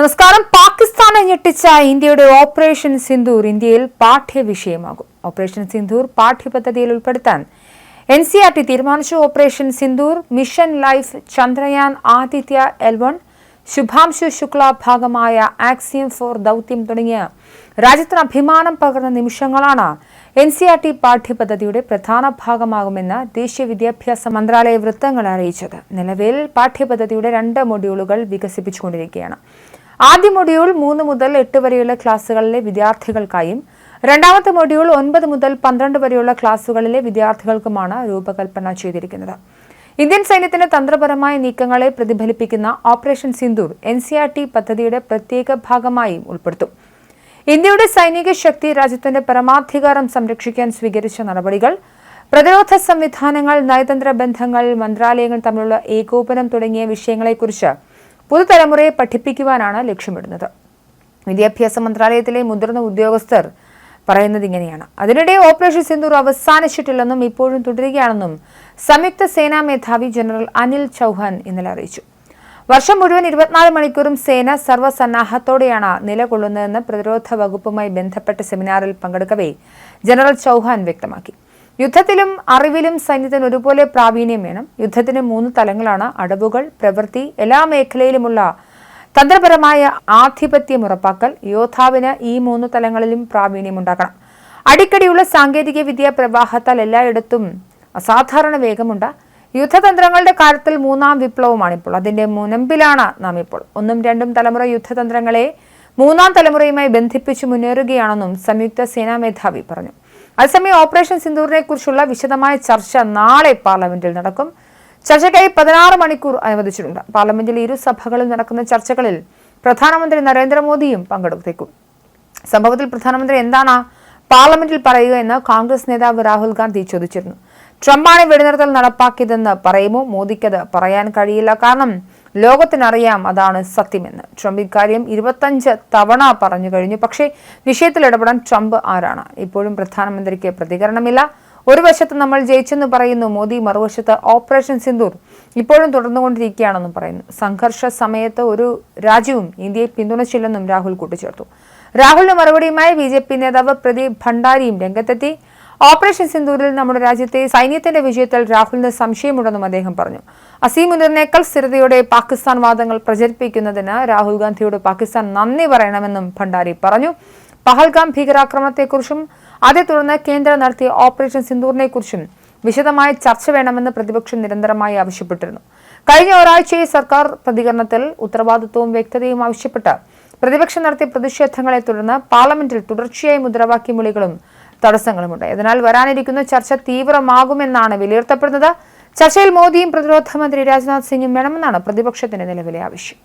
നമസ്കാരം. പാകിസ്ഥാനെ ഞെട്ടിച്ച ഇന്ത്യയുടെ ഓപ്പറേഷൻ സിന്ധൂർ ഇന്ത്യയിൽ പാഠ്യവിഷയമാകും. ഓപ്പറേഷൻ സിന്ധൂർ പാഠ്യപദ്ധതിയിൽ ഉൾപ്പെടുത്താൻ എൻ സി ആർ ടി തീരുമാനിച്ചു. Operation Sindoor mission life Chandrayaan Aditya L one Shubhanshu Shukla ഭാഗമായ ആക്സിയം ഫോർ ദൌത്യം തുടങ്ങിയ രാജ്യത്തിന് അഭിമാനം പകർന്ന നിമിഷങ്ങളാണ് എൻ സി ആർ ടി പാഠ്യപദ്ധതിയുടെ പ്രധാന ഭാഗമാകുമെന്ന് ദേശീയ വിദ്യാഭ്യാസ മന്ത്രാലയ വൃത്തങ്ങൾ അറിയിച്ചത്. നിലവിൽ പാഠ്യപദ്ധതിയുടെ രണ്ട് മൊഡ്യൂളുകൾ വികസിപ്പിച്ചുകൊണ്ടിരിക്കുകയാണ്. ആദ്യ മൊഡ്യൂൾ മൂന്ന് മുതൽ എട്ട് വരെയുള്ള ക്ലാസ്സുകളിലെ വിദ്യാർത്ഥികൾക്കായും രണ്ടാമത്തെ മൊഡ്യൂൾ ഒൻപത് മുതൽ പന്ത്രണ്ട് വരെയുള്ള ക്ലാസ്സുകളിലെ വിദ്യാർത്ഥികൾക്കുമാണ് രൂപകൽപ്പന ചെയ്തിരിക്കുന്നത്. ഇന്ത്യൻ സൈന്യത്തിന്റെ തന്ത്രപരമായ നീക്കങ്ങളെ പ്രതിഫലിപ്പിക്കുന്ന operation Sindoor N C R T പദ്ധതിയുടെ പ്രത്യേക ഭാഗമായും ഉൾപ്പെടുത്തും. ഇന്ത്യയുടെ സൈനിക ശക്തി രാജ്യത്തിന്റെ പരമാധികാരം സംരക്ഷിക്കാൻ സ്വീകരിച്ച നടപടികൾ പ്രതിരോധ സംവിധാനങ്ങൾ നയതന്ത്ര ബന്ധങ്ങൾ മന്ത്രാലയങ്ങൾ തമ്മിലുള്ള ഏകോപനം തുടങ്ങിയ വിഷയങ്ങളെക്കുറിച്ച് പുതുതലമുറയെ പഠിപ്പിക്കുവാനാണ് ലക്ഷ്യമിടുന്നത്. വിദ്യാഭ്യാസ മന്ത്രാലയത്തിലെ മുതിർന്ന ഉദ്യോഗസ്ഥർ പറയുന്നത് ഇങ്ങനെയാണ്. അതിനിടെ ഓപ്പറേഷൻ സിന്ദൂർ അവസാനിച്ചിട്ടില്ലെന്നും ഇപ്പോഴും തുടരുകയാണെന്നും സംയുക്ത സേനാ മേധാവി ജനറൽ അനിൽ ചൌഹാൻ ഇന്നലെ അറിയിച്ചു. വർഷം മുഴുവൻ ഇരുപത്തിനാല് മണിക്കൂറും സേന സർവസന്നാഹത്തോടെയാണ് നിലകൊള്ളുന്നതെന്ന് പ്രതിരോധ വകുപ്പുമായി ബന്ധപ്പെട്ട സെമിനാറിൽ പങ്കെടുക്കവേ ജനറൽ ചൌഹാൻ വ്യക്തമാക്കി. യുദ്ധത്തിലും അറിവിലും സൈന്യത്തിന് ഒരുപോലെ പ്രാവീണ്യം വേണം. യുദ്ധത്തിന് മൂന്ന് തലങ്ങളാണ് അടവുകൾ പ്രവൃത്തി എല്ലാ മേഖലയിലുമുള്ള തന്ത്രപരമായ ആധിപത്യം ഉറപ്പാക്കൽ. യോദ്ധാവിന് ഈ മൂന്ന് തലങ്ങളിലും പ്രാവീണ്യം ഉണ്ടാക്കണം അടിക്കടിയുള്ള സാങ്കേതിക വിദ്യ പ്രവാഹത്താൽ എല്ലായിടത്തും അസാധാരണ വേഗമുണ്ട്. യുദ്ധതന്ത്രങ്ങളുടെ കാര്യത്തിൽ മൂന്നാം വിപ്ലവമാണ് ഇപ്പോൾ അതിന്റെ മുനമ്പിലാണ് നാം ഇപ്പോൾ ഒന്നും രണ്ടും തലമുറ യുദ്ധതന്ത്രങ്ങളെ മൂന്നാം തലമുറയുമായി ബന്ധിപ്പിച്ച് മുന്നേറുകയാണെന്നും സംയുക്ത സേനാ മേധാവി പറഞ്ഞു. അതേസമയം ഓപ്പറേഷൻ സിന്ദൂറിനെ കുറിച്ചുള്ള വിശദമായ ചർച്ച നാളെ പാർലമെന്റിൽ നടക്കും. ചർച്ചയ്ക്കായി പതിനാറ് മണിക്കൂർ അനുവദിച്ചിട്ടുണ്ട്. പാർലമെന്റിൽ ഇരു സഭകളിൽ നടക്കുന്ന ചർച്ചകളിൽ പ്രധാനമന്ത്രി നരേന്ദ്രമോദിയും പങ്കെടുത്തേക്കും. സംഭവത്തിൽ പ്രധാനമന്ത്രി എന്താണ് പാർലമെന്റിൽ പറയുക എന്ന് കോൺഗ്രസ് നേതാവ് രാഹുൽ ഗാന്ധി ചോദിച്ചിരുന്നു. ട്രംപാണ് വെടിനിർത്തൽ നടപ്പാക്കിയതെന്ന് പറയുമോ? മോദിക്കത് പറയാൻ കഴിയില്ല. കാരണം ലോകത്തിനറിയാം അതാണ് സത്യമെന്ന്. ട്രംപ് ഇക്കാര്യം ഇരുപത്തഞ്ച് തവണ പറഞ്ഞു കഴിഞ്ഞു. പക്ഷേ വിഷയത്തിൽ ഇടപെടാൻ ട്രംപ് ആരാണ്? ഇപ്പോഴും പ്രധാനമന്ത്രിക്ക് പ്രതികരണമില്ല. ഒരു വശത്ത് നമ്മൾ ജയിച്ചെന്ന് പറയുന്നു മോദി. മറുവശത്ത് ഓപ്പറേഷൻ സിന്ദൂർ ഇപ്പോഴും തുടർന്നുകൊണ്ടിരിക്കുകയാണെന്നും പറയുന്നു. സംഘർഷ സമയത്ത് ഒരു രാജ്യവും ഇന്ത്യയെ പിന്തുണച്ചില്ലെന്നും രാഹുൽ കൂട്ടിച്ചേർത്തു. രാഹുലിന് മറുപടിയുമായി ബി നേതാവ് പ്രദീപ് ഭണ്ഡാരിയും രംഗത്തെത്തി. ഓപ്പറേഷൻ സിന്ധൂരിൽ നമ്മുടെ രാജ്യത്തെ സൈന്യത്തിന്റെ വിജയത്തിൽ രാഹുലിന് സംശയമുണ്ടെന്നും അദ്ദേഹം പറഞ്ഞു. അസീമുദ്ദിനേക്കാൾ സ്ഥിരതയോടെ പാകിസ്ഥാൻ വാദങ്ങൾ പ്രചരിപ്പിക്കുന്നതിന് രാഹുൽ ഗാന്ധിയോട് പാകിസ്ഥാൻ നന്ദി പറയണമെന്നും ഭണ്ഡാരി പറഞ്ഞു. പഹൽഗാം ഭീകരാക്രമണത്തെക്കുറിച്ചും അതേ തുടർന്ന് കേന്ദ്രം നടത്തിയ ഓപ്പറേഷൻ സിന്ദൂറിനെക്കുറിച്ചും വിശദമായ ചർച്ച വേണമെന്ന് പ്രതിപക്ഷം നിരന്തരമായി ആവശ്യപ്പെട്ടിരുന്നു. കഴിഞ്ഞ ഒരാഴ്ചയെ സർക്കാർ പ്രതികരണത്തിൽ ഉത്തരവാദിത്വവും വ്യക്തതയും ആവശ്യപ്പെട്ട് പ്രതിപക്ഷം നടത്തിയ പ്രതിഷേധങ്ങളെ തുടർന്ന് പാർലമെന്റിൽ തുടർച്ചയായി മുദ്രാവാക്യം വിളികളും തടസ്സങ്ങളുമുണ്ട്. അതിനാൽ വരാനിരിക്കുന്ന ചർച്ച തീവ്രമാകുമെന്നാണ് വിലയിരുത്തപ്പെടുന്നത്. ചർച്ചയിൽ മോദിയും പ്രതിരോധ മന്ത്രി രാജ്നാഥ് സിംഗും വേണമെന്നാണ് പ്രതിപക്ഷത്തിന്റെ നിലവിലെ ആവശ്യം.